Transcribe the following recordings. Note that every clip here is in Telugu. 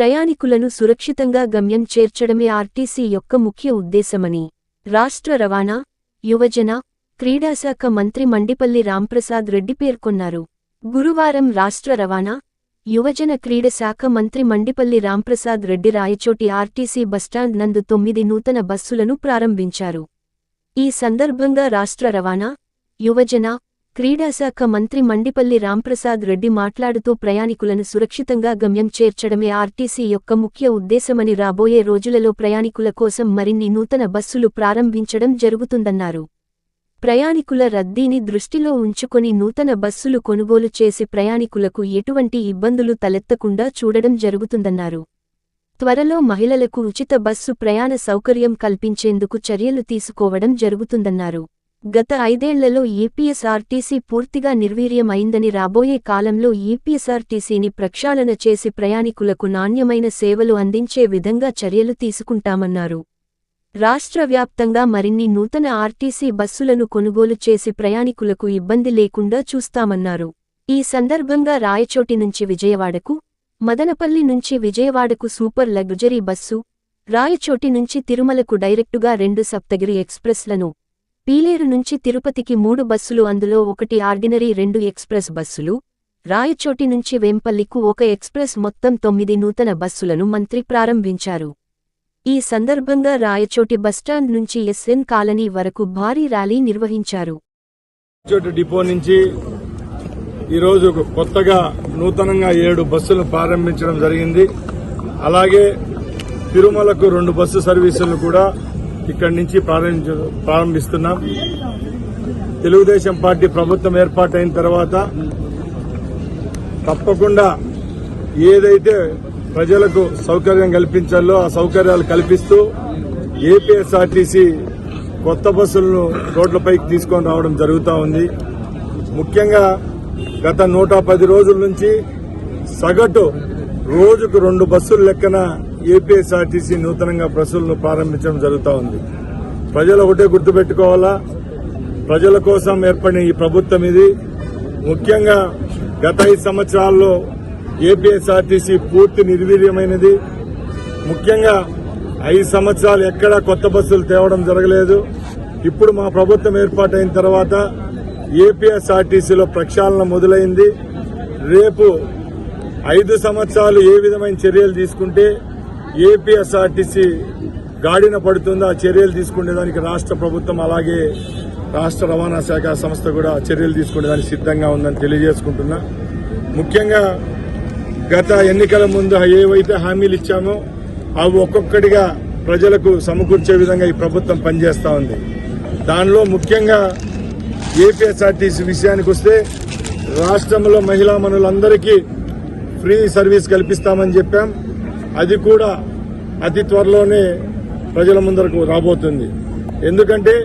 ప్రయాణికులను సురక్షితంగా గమ్యం చేర్చడమే ఆర్టీసీ యొక్క ముఖ్య ఉద్దేశమని రాష్ట్ర రవాణా యువజన క్రీడాశాఖ మంత్రి మండిపల్లి రాంప్రసాద్ రెడ్డి పేర్కొన్నారు. గురువారం రాష్ట్ర రవాణా యువజన క్రీడశాఖ మంత్రి Mandipalli Ramprasad Reddy Rayachoti RTC bus stand నందు తొమ్మిది నూతన బస్సులను ప్రారంభించారు. ఈ సందర్భంగా రాష్ట్ర రవాణా యువజన క్రీడాశాఖ మంత్రి మండిపల్లి రాంప్రసాద్ రెడ్డి మాట్లాడుతూ ప్రయాణికులను సురక్షితంగా గమ్యం చేర్చడమే ఆర్టీసీ యొక్క ముఖ్య ఉద్దేశమని రాబోయే రోజులలో ప్రయాణికుల కోసం మరిన్ని నూతన బస్సులు ప్రారంభించడం జరుగుతుందన్నారు. ప్రయాణికుల రద్దీని దృష్టిలో ఉంచుకొని నూతన బస్సులు కొనుగోలు చేసి ప్రయాణికులకు ఎటువంటి ఇబ్బందులు తలెత్తకుండా చూడడం జరుగుతుందన్నారు. త్వరలో మహిళలకు ఉచిత బస్సు ప్రయాణ సౌకర్యం కల్పించేందుకు చర్యలు తీసుకోవడం జరుగుతుందన్నారు. గత ఐదేళ్ళలో ఏపీఎస్ఆర్టీసీ పూర్తిగా నిర్వీర్యమైందని రాబోయే కాలంలో ఏపీఎస్ఆర్టీసీని ప్రక్షాళన చేసి ప్రయాణికులకు నాణ్యమైన సేవలు అందించే విధంగా చర్యలు తీసుకుంటామన్నారు. రాష్ట్ర వ్యాప్తంగా మరిన్ని నూతన ఆర్టీసీ బస్సులను కొనుగోలు చేసి ప్రయాణికులకు ఇబ్బంది లేకుండా చూస్తామన్నారు. ఈ సందర్భంగా రాయచోటి నుంచి విజయవాడకు మదనపల్లి నుంచి విజయవాడకు సూపర్ లగ్జరీ బస్సు రాయచోటి నుంచి తిరుమలకు డైరెక్టుగా రెండు సప్తగిరి ఎక్స్ప్రెస్లను పీలేరు నుంచి తిరుపతికి మూడు బస్సులు అందులో ఒకటి ఆర్డినరీ రెండు ఎక్స్ప్రెస్ బస్సులు. రాయచోటి నుంచి వేంపల్లికు ఒక ఎక్స్ప్రెస్ మొత్తం తొమ్మిది నూతన బస్సులను మంత్రి ప్రారంభించారు. ఈ సందర్భంగా రాయచోటి బస్టాండ్ నుంచి ఎస్ఎన్ కాలనీ వరకు భారీ ర్యాలీ నిర్వహించారు. డిపో నుంచి ఈరోజు కొత్తగా నూతనంగా ఏడు బస్సులు ప్రారంభించడం జరిగింది. అలాగే తిరుమలకు రెండు బస్సు సర్వీసులు కూడా ఇక్కడి నుంచి ప్రారంభించ- ప్రారంభిస్తున్నాం. తెలుగుదేశం పార్టీ ప్రభుత్వం ఏర్పాటైన తర్వాత తప్పకుండా ఏదైతే ప్రజలకు సౌకర్యం కల్పించాలో ఆ సౌకర్యాలు కల్పిస్తూ ఏపీఎస్ఆర్టీసీ కొత్త బస్సులను రోడ్లపైకి తీసుకొని రావడం జరుగుతూ ఉంది. ముఖ్యంగా గత నూట పది రోజుల నుంచి సగటు రోజుకు రెండు బస్సులు లెక్కన ఏపీఎస్ఆర్టీసీ నూతనంగా బస్సులను ప్రారంభించడం జరుగుతూ ఉంది. ప్రజలు ఒకటే గుర్తుపెట్టుకోవాలా? ప్రజల కోసం ఏర్పడిన ఈ ప్రభుత్వం ఇది. ముఖ్యంగా గత ఐదు సంవత్సరాల్లో ఏపీఎస్ఆర్టీసీ పూర్తి నిర్వీర్యమైనది. ముఖ్యంగా ఐదు సంవత్సరాలు ఎక్కడా కొత్త బస్సులు తేవడం జరగలేదు. ఇప్పుడు మా ప్రభుత్వం ఏర్పాటైన తర్వాత ఏపీఎస్ఆర్టీసీలో ప్రక్షాళన మొదలైంది. రేపు ఐదు సంవత్సరాలు ఏ విధమైన చర్యలు తీసుకుంటే ఏపీఎస్ఆర్టీసీ గాడిన పడుతుందో ఆ చర్యలు తీసుకునేదానికి రాష్ట్ర ప్రభుత్వం అలాగే రాష్ట్ర రవాణా శాఖ సంస్థ కూడా చర్యలు తీసుకునేదానికి సిద్ధంగా ఉందని తెలియజేసుకుంటున్నా. ముఖ్యంగా గత ఎన్నికల ముందు ఏవైతే హామీలు ఇచ్చామో అవి ఒక్కొక్కటిగా ప్రజలకు సమకూర్చే విధంగా ఈ ప్రభుత్వం పనిచేస్తూ ఉంది. దానిలో ముఖ్యంగా ఏపీఎస్ఆర్టీసీ విషయానికి వస్తే రాష్ట్రంలో మహిళా మనులందరికీ ఫ్రీ సర్వీస్ కల్పిస్తామని చెప్పాం. అది కూడా అతి త్వరలోనే ప్రజల ముందరకు రాబోతుంది. ఎందుకంటే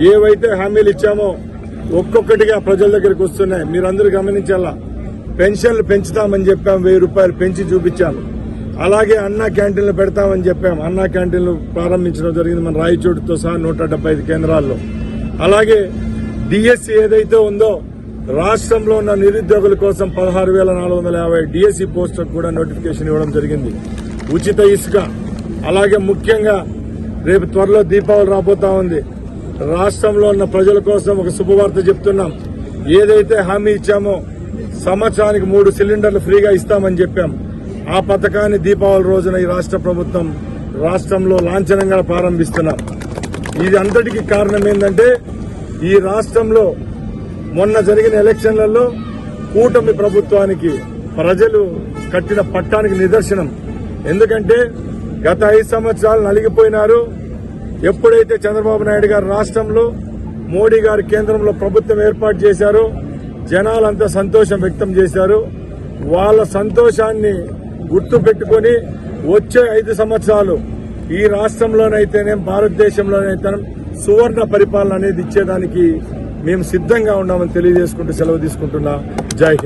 ఏవైతే హామీలు ఇచ్చామో ఒక్కొక్కటిగా ప్రజల దగ్గరికి వస్తున్నాయి. మీరందరూ గమనించాలా పెన్షన్లు పెంచుతామని చెప్పాం వెయ్యి రూపాయలు పెంచి చూపించాం. అలాగే అన్నా క్యాంటీన్లు పెడతామని చెప్పాం. అన్నా క్యాంటీన్లు ప్రారంభించడం జరిగింది మన రాయచోటుతో సహా నూట డెబ్బై ఐదు కేంద్రాల్లో. అలాగే డిఎస్సి ఏదైతే ఉందో రాష్ట్రంలో ఉన్న నిరుద్యోగుల కోసం పదహారు వేల నాలుగు వందల యాభై డిఎస్సి పోస్టులకు కూడా నోటిఫికేషన్ ఇవ్వడం జరిగింది. ఉచిత ఇసుక అలాగే ముఖ్యంగా రేపు త్వరలో దీపావళి రాబోతా ఉంది. రాష్ట్రంలో ఉన్న ప్రజల కోసం ఒక శుభవార్త చెప్తున్నాం. ఏదైతే హామీ ఇచ్చామో సంవత్సరానికి మూడు సిలిండర్లు ఫ్రీగా ఇస్తామని చెప్పాం. ఆ పథకాన్ని దీపావళి రోజున ఈ రాష్ట్ర ప్రభుత్వం రాష్ట్రంలో లాంఛనంగా ప్రారంభిస్తున్నాం. ఇది అంతటికి కారణం ఏంటంటే ఈ రాష్ట్రంలో మొన్న జరిగిన ఎలక్షన్లలో కూటమి ప్రభుత్వానికి ప్రజలు కట్టిన పట్టానికి నిదర్శనం. ఎందుకంటే గత ఐదు సంవత్సరాలు నలిగిపోయినారు. ఎప్పుడైతే చంద్రబాబు నాయుడు గారు రాష్ట్రంలో మోడీ గారు కేంద్రంలో ప్రభుత్వం ఏర్పాటు చేశారో జనాలంతా సంతోషం వ్యక్తం చేశారు. వాళ్ళ సంతోషాన్ని గుర్తు పెట్టుకుని వచ్చే ఐదు సంవత్సరాలు ఈ రాష్ట్రంలోనైతేనే భారతదేశంలోనైతే సువర్ణ పరిపాలన అనేది ఇచ్చేదానికి మేము సిద్ధంగా ఉన్నామని తెలియజేసుకుంటూ సెలవు తీసుకుంటున్నా. జై